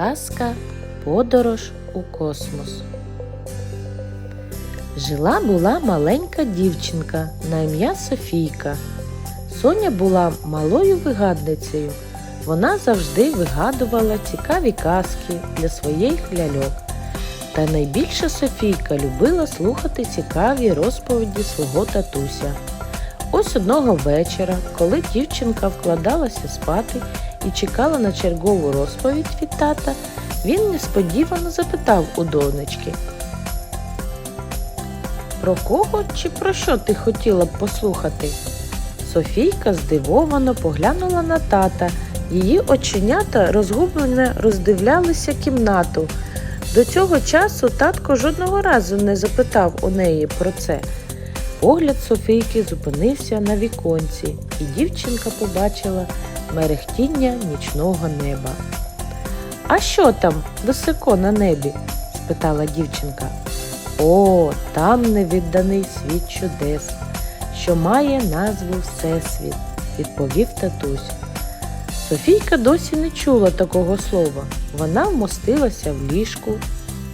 Казка Подорож у космос. Жила була маленька дівчинка на ім'я Софійка. Соня була малою вигадницею. Вона завжди вигадувала цікаві казки для своїх ляльок. Та найбільше Софійка любила слухати цікаві розповіді свого татуся. Ось одного вечора, коли дівчинка вкладалася спати і чекала на чергову розповідь від тата, він несподівано запитав у донечки. Про кого чи про що ти хотіла б послухати? Софійка здивовано поглянула на тата. Її оченята розгублено роздивлялися кімнату. До цього часу татко жодного разу не запитав у неї про це. Погляд Софійки зупинився на віконці, і дівчинка побачила мерехтіння нічного неба. А що там високо на небі? спитала дівчинка. О, там невідданий світ чудес, що має назву Всесвіт, відповів татусь. Софійка досі не чула такого слова. Вона вмостилася в ліжку,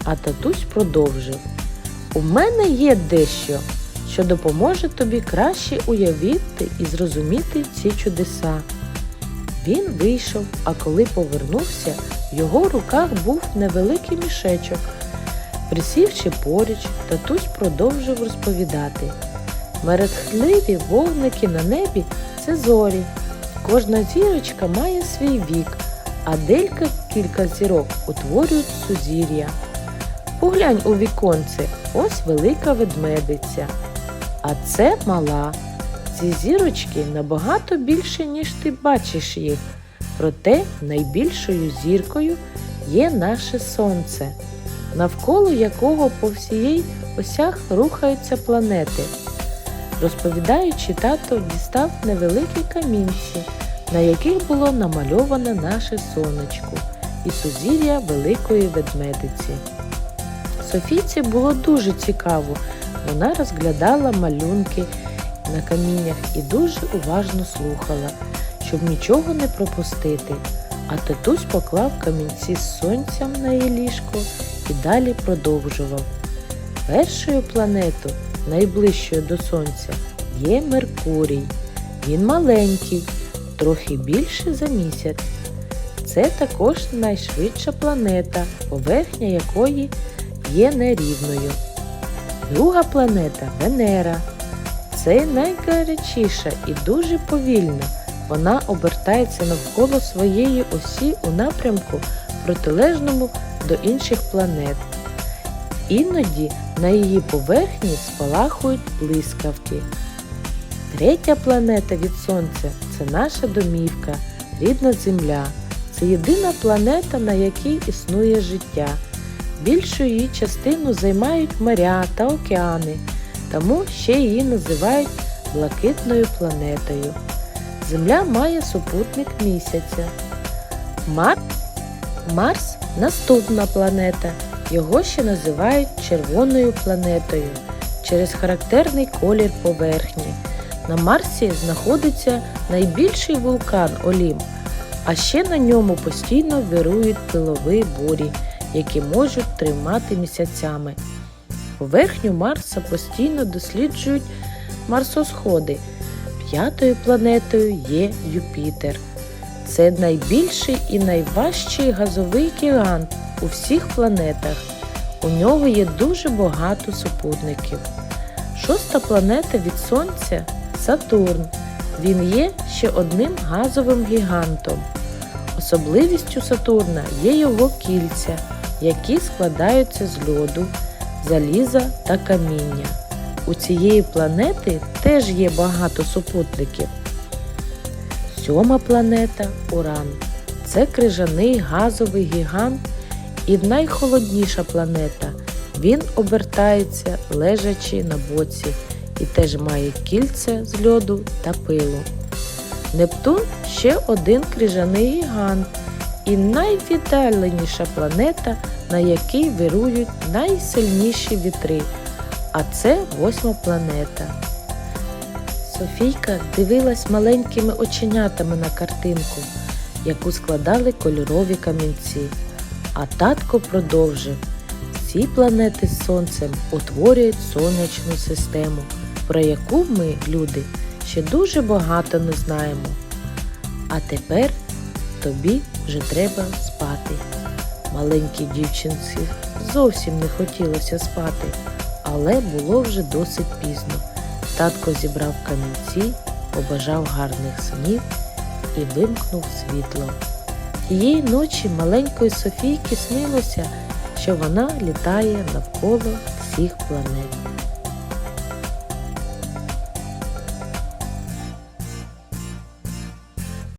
а татусь продовжив. У мене є дещо, що допоможе тобі краще уявити і зрозуміти ці чудеса. Він вийшов, а коли повернувся, в його руках був невеликий мішечок. Присівши поруч, татусь продовжив розповідати. Мерехтливі вогники на небі це зорі. Кожна зірочка має свій вік, а делька кілька зірок утворюють сузір'я. Поглянь у віконце, ось велика ведмедиця. А це мала. Ці зірочки набагато більше, ніж ти бачиш їх. Проте найбільшою зіркою є наше сонце, навколо якого по всієї осях рухаються планети. Розповідаючи, тато дістав невеликі камінці, на яких було намальовано наше сонечко і сузір'я великої ведмедиці. Софійці було дуже цікаво. Вона розглядала малюнки на каміннях і дуже уважно слухала, щоб нічого не пропустити. А татусь поклав камінці з сонцем на її ліжко і далі продовжував. Першою планетою, найближчою до сонця, є Меркурій. Він маленький, трохи більше за місяць. Це також найшвидша планета, поверхня якої є нерівною. Друга планета Венера. Це найгарячіша і дуже повільна. Вона обертається навколо своєї осі у напрямку, протилежному до інших планет. Іноді на її поверхні спалахують блискавки. Третя планета від Сонця це наша домівка, рідна Земля. Це єдина планета, на якій існує життя. Більшу її частину займають моря та океани, тому ще її називають блакитною планетою. Земля має супутник місяця. Мар... Марс наступна планета. Його ще називають червоною планетою через характерний колір поверхні. На Марсі знаходиться найбільший вулкан Олімп, а ще на ньому постійно вирують пилові бурі, які можуть тримати місяцями. Поверхню Марса постійно досліджують марсосходи. П'ятою планетою є Юпітер. Це найбільший і найважчий газовий гігант у всіх планетах. У нього є дуже багато супутників. Шоста планета від Сонця Сатурн. Він є ще одним газовим гігантом. Особливістю Сатурна є його кільця, які складаються з льоду, заліза та каміння. У цієї планети теж є багато супутників. Сьома планета Уран. Це крижаний газовий гігант і найхолодніша планета. Він обертається лежачи на боці і теж має кільце з льоду та пилу. Нептун ще один крижаний гігант і найвіддаленіша планета, на якій вирують найсильніші вітри. А це восьма планета. Софійка дивилась маленькими оченятами на картинку, яку складали кольорові камінці. А татко продовжив. Всі планети з сонцем утворюють сонячну систему, про яку ми, люди, ще дуже багато не знаємо. А тепер тобі вже треба спати. Маленькій дівчинці зовсім не хотілося спати, але було вже досить пізно. Татко зібрав камінці, побажав гарних снів і вимкнув світло. Тієї ночі маленької Софійки снилося, що вона літає навколо всіх планет.